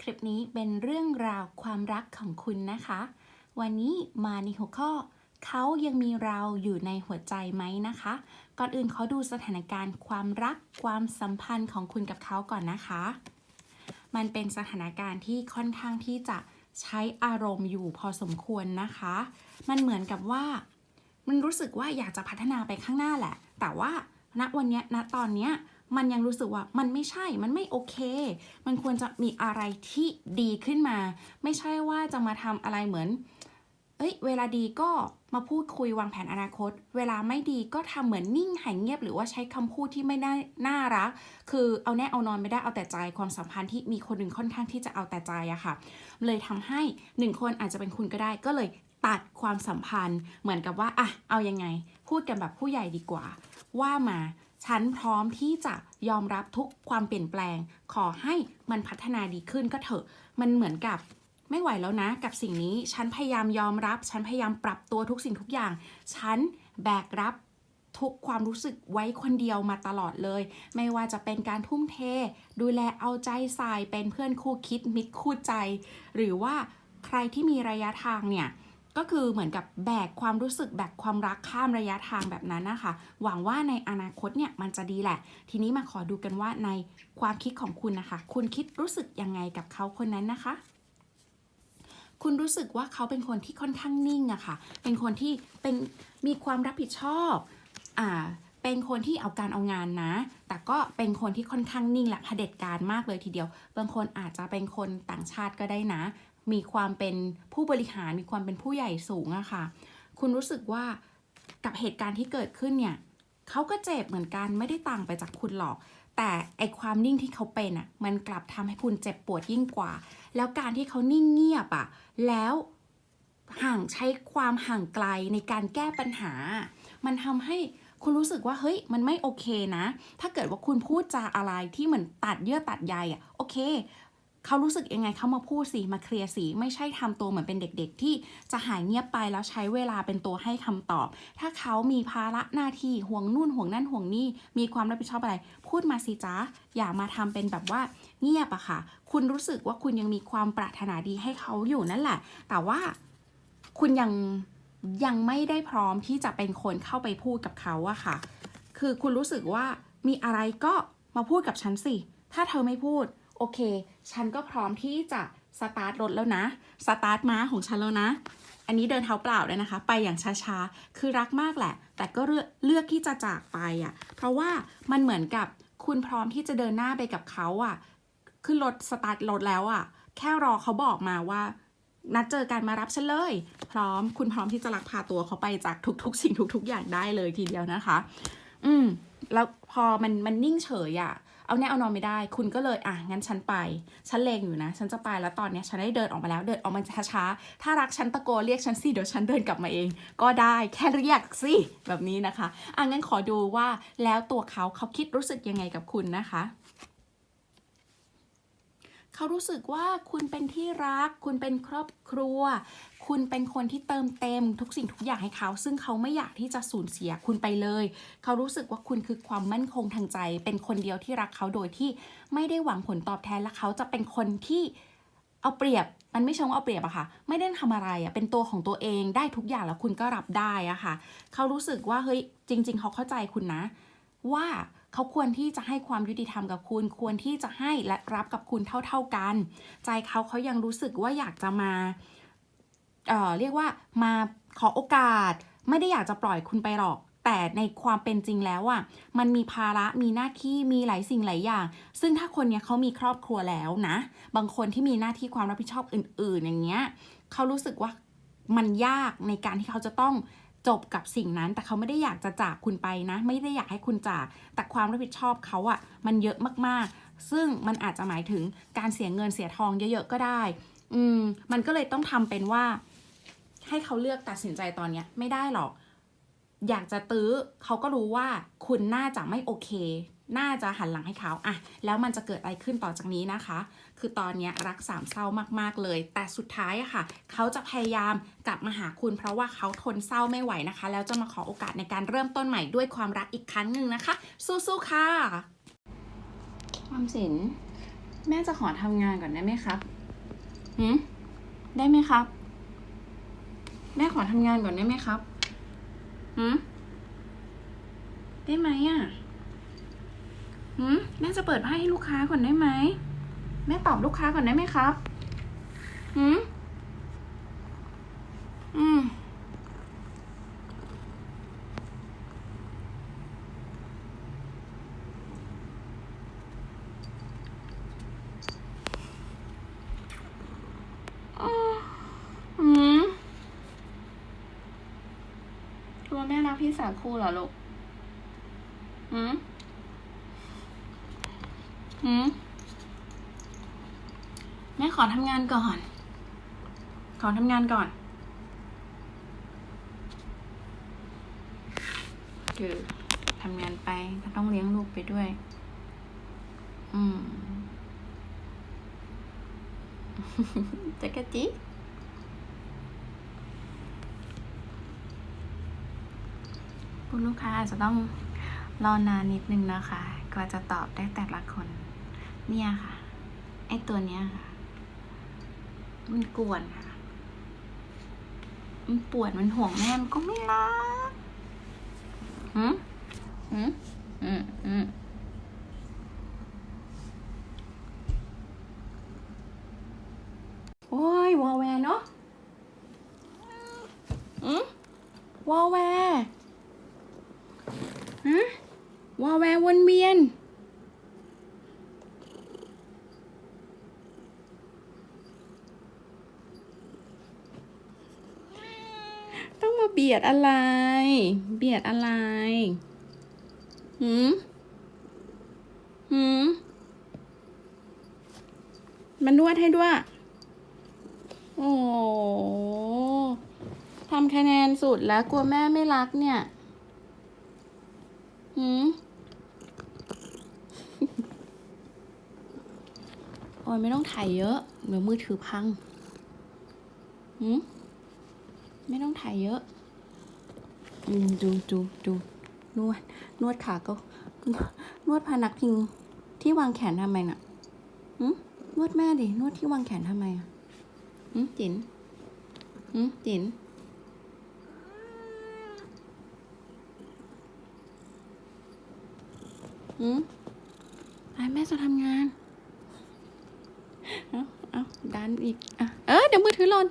คลิปนี้เป็นเรื่องราวความรักของคุณนะคะ วันนี้มาในหัวข้อ เขายังมีเราอยู่ในหัวใจไหมนะคะ ก่อนอื่นเขอดูสถานการณ์ความรักความสัมพันธ์ของคุณกับเขาก่อนนะคะ มันเป็นสถานการณ์ที่ค่อนข้างที่จะใช้อารมณ์อยู่พอสมควรนะคะ มันเหมือนกับว่า มันรู้สึกว่าอยากจะพัฒนาไปข้างหน้าแหละ แต่ว่าณวันนี้ณตอนเนี้ย มันยังรู้สึกว่ามันไม่ใช่ มันไม่โอเค มันควรจะมีอะไรที่ดีขึ้นมา ไม่ใช่ว่าจะมาทำอะไรเหมือน เอ้ย เวลาดีก็มาพูดคุยวางแผนอนาคต เวลาไม่ดีก็ทำเหมือนนิ่งหายเงียบ หรือว่าใช้คำพูดที่ไม่ได้น่ารัก คือเอาแน่เอานอนไม่ได้เอาแต่ใจความสัมพันธ์ที่มีคนหนึ่งค่อนข้างที่จะเอาแต่ใจอะค่ะ เลยทำให้หนึ่งคนอาจจะเป็นคุณก็ได้ ก็เลยตัดความสัมพันธ์ เหมือนกับว่าอะเอายังไง พูดกันแบบผู้ใหญ่ดีกว่า ว่ามา ฉันพร้อมที่จะยอมรับทุกความเปลี่ยนแปลง ขอให้มันพัฒนาดีขึ้นก็เถอะ มันเหมือนกับไม่ไหวแล้วนะ กับสิ่งนี้ ฉันพยายามยอมรับ ฉันพยายามปรับตัวทุกสิ่งทุกอย่าง ฉันแบกรับทุกความรู้สึกไว้คนเดียวมาตลอดเลย ไม่ว่าจะเป็นการทุ่มเท ดูแลเอาใจใส่เป็นเพื่อนคู่คิดมิตรคู่ใจ หรือว่าใครที่มีระยะทางเนี่ย ก็คือเหมือนกับแบกความรู้สึกแบกความรักข้ามระยะทางแบบนั้นนะคะ หวังว่าในอนาคตเนี่ยมันจะดีแหละ ทีนี้มาขอดูกันว่าในความคิดของคุณนะคะ คุณคิดรู้สึกยังไงกับเขาคนนั้นนะคะ คุณรู้สึกว่าเขาเป็นคนที่ค่อนข้างนิ่งอะค่ะ เป็นคนที่เป็นมีความรับผิดชอบอ่าเป็นคนที่เอาการเอางานนะ แต่ก็เป็นคนที่ค่อนข้างนิ่งและเผด็จการมากเลยทีเดียว บางคนอาจจะเป็นคนต่างชาติก็ได้นะ มีความเป็นผู้บริหารมีความเป็นผู้ใหญ่สูงอะค่ะ คุณรู้สึกว่ากับเหตุการณ์ที่เกิดขึ้นเนี่ยเขาก็เจ็บเหมือนกันไม่ได้ต่างไปจากคุณหรอก แต่ไอความนิ่งที่เขาเป็นอะมันกลับทำให้คุณเจ็บปวดยิ่งกว่า แล้วการที่เขานิ่งเงียบอะแล้วห่างใช้ความห่างไกลในการแก้ปัญหา มันทำให้คุณรู้สึกว่าเฮ้ยมันไม่โอเคนะ ถ้าเกิดว่าคุณพูดจาอะไรที่เหมือนตัดเยื่อตัดใยอะโอเค เขารู้สึกยังไงเขามาพูดสิมาเคลียร์สิไม่ใช่ทำตัวเหมือนเป็นเด็กๆ ที่จะหายเงียบไปแล้วใช้เวลาเป็นตัวให้คำตอบ ถ้าเขามีภาระหน้าที่ห่วงนู่นห่วงนั่นห่วงนี่มีความรับผิดชอบอะไร พูดมาสิจ๊ะอย่ามาทำเป็นแบบว่าเงียบอะค่ะ คุณรู้สึกว่าคุณยังมีความปรารถนาดีให้เขาอยู่นั่นแหละ แต่ว่าคุณยังยังไม่ได้พร้อมที่จะเป็นคนเข้าไปพูดกับเขาอะค่ะ คือคุณรู้สึกว่ามีอะไรก็มาพูดกับฉันสิ ถ้าเธอไม่พูด โอเค ฉันก็พร้อมที่จะสตาร์ทรถแล้วนะ สตาร์ทม้าของฉันแล้วนะ อันนี้เดินเท้าเปล่าเลยนะคะ ไปอย่างช้าๆ คือรักมากแหละ แต่ก็เลือกเลือกที่จะจากไปอะ่ะ เพราะว่ามันเหมือนกับคุณพร้อมที่จะเดินหน้าไปกับเขาอะ่ะขึ้นรถสตาร์ทรถแล้วอะ่ะ แค่รอเขาบอกมาว่า นัดเจอกันมารับฉันเลย พร้อม คุณพร้อมที่จะลักพาตัวเขาไปจากทุก ๆ สิ่งทุก ๆ อย่างได้เลยทีเดียวนะคะ อืม แล้วพอมันมันนิ่งเฉยอะ เอาแน่เอานอนไม่ได้ คุณก็เลยอะงั้นฉันไป ฉันเลงอยู่นะ ฉันจะไปแล้วตอนเนี้ยฉันได้เดินออกมาแล้วเดินออกมาช้าๆถ้ารักฉันตะโกนเรียกฉันสิเดี๋ยวฉันเดินกลับมาเอง ก็ได้แค่เรียกสิแบบนี้นะคะอะงั้นขอดูว่าแล้วตัวเขาเขาคิดรู้สึกยังไงกับคุณนะคะ เขารู้สึกว่าคุณเป็นที่รัก คุณเป็นครอบครัว คุณเป็นคนที่เติมเต็มทุกสิ่งทุกอย่างให้เขา ซึ่งเขาไม่อยากที่จะสูญเสียคุณไปเลย เขารู้สึกว่าคุณคือความมั่นคงทางใจ เป็นคนเดียวที่รักเขาโดยที่ไม่ได้หวังผลตอบแทนและเขาจะเป็นคนที่เอาเปรียบมันไม่ใช่ว่าเอาเปรียบอะค่ะ ไม่ได้ทำอะไรอะเป็นตัวของตัวเองได้ทุกอย่างแล้วคุณก็รับได้อะค่ะ เขารู้สึกว่าเฮ้ยจริง ๆ เขาเข้าใจคุณนะ ว่า เขาควรที่จะให้ความยุติธรรมกับคุณ ควรที่จะให้และรับกับคุณเท่า ๆกัน ใจเขาเขายังรู้สึกว่าอยากจะมาเอ่อเรียกว่ามาขอโอกาส ไม่ได้อยากจะปล่อยคุณไปหรอก แต่ในความเป็นจริงแล้วอะมันมีภาระมีหน้าที่มีหลายสิ่งหลายอย่าง ซึ่งถ้าคนเนี้ยเขามีครอบครัวแล้วนะ บางคนที่มีหน้าที่ความรับผิดชอบอื่น ๆ อย่างเงี้ยเขารู้สึกว่ามันยากในการที่เขาจะต้อง จบกับสิ่งนั้น แต่เขาไม่ได้อยากจะจากคุณไปนะ ไม่ได้อยากให้คุณจาก แต่ความรับผิดชอบเขาอะมันเยอะมากๆ ซึ่งมันอาจจะหมายถึงการเสียเงินเสียทองเยอะๆก็ได้ อืมมันก็เลยต้องทำเป็นว่า ให้เขาเลือกตัดสินใจตอนเนี้ยไม่ได้หรอก อยากจะตื้อเขาก็รู้ว่าคุณน่าจะไม่โอเค น่าจะหันหลังให้เขาอะแล้วมันจะเกิดอะไรขึ้นต่อจากนี้นะคะ คือตอนนี้รักสามเศร้ามากๆเลย แต่สุดท้ายอะค่ะ เขาจะพยายามกลับมาหาคุณ เพราะว่าเขาทนเศร้าไม่ไหวนะคะ แล้วจะมาขอโอกาสในการเริ่มต้นใหม่ด้วยความรักอีกครั้งหนึ่งนะคะ สู้ๆค่ะ ความสิน แม่จะขอทำงานก่อนได้ไหมครับหืมได้ไหมครับ แม่ขอทำงานก่อนได้ไหมครับหืมได้ไหมอะ หืมแม่จะเปิดไพ่ให้ลูกค้าก่อนได้ไหม แม่ตอบลูกค้าก่อนได้ไหมครับหืมอืมอืมรัวแม่รักพี่สาคู่เหรอลูก อืม อืมแม่ขอทำงานก่อน ขอทำงานก่อน คือทำงานไปก็ต้องเลี้ยงลูกไปด้วย อืมจักรจีคุณลูกค้าอาจจะต้องรอนานนิดนึงนะคะ กว่าจะตอบได้แต่ละคน เนี่ยค่ะ ไอตัวเนี้ยค่ะ มันกวนค่ะ มันปวดมันห่วงแม่มันก็ไม่รักหืมหืมอืมอืมโอ้ยวอลแวร์เนาะอืมวอลแวร์ฮะวอแวร์วนเวียน ต้องมา เบียดอะไร เบียดอะไรหืมหืมมานวดให้ด้วย โอ้โหทำคะแนนสุดแล้วกลัวแม่ไม่รักเนี่ยหืมโอ้ยไม่ต้องถ่ายเยอะเดี๋ยวมือถือพังหืมไม่ต้องถ่ายเยอะ อืมดูดูดูนวด นวดขาก็ นวดพานักพิงที่วางแขนทำไมน่ะหืมนวดแม่ดิ นวดที่วางแขนทำไมอะหืมจินหืมจินอืมไปแม่จะทำงาน เอาเอาดันอีก อะ เออเดี๋ยวมือถือหล่น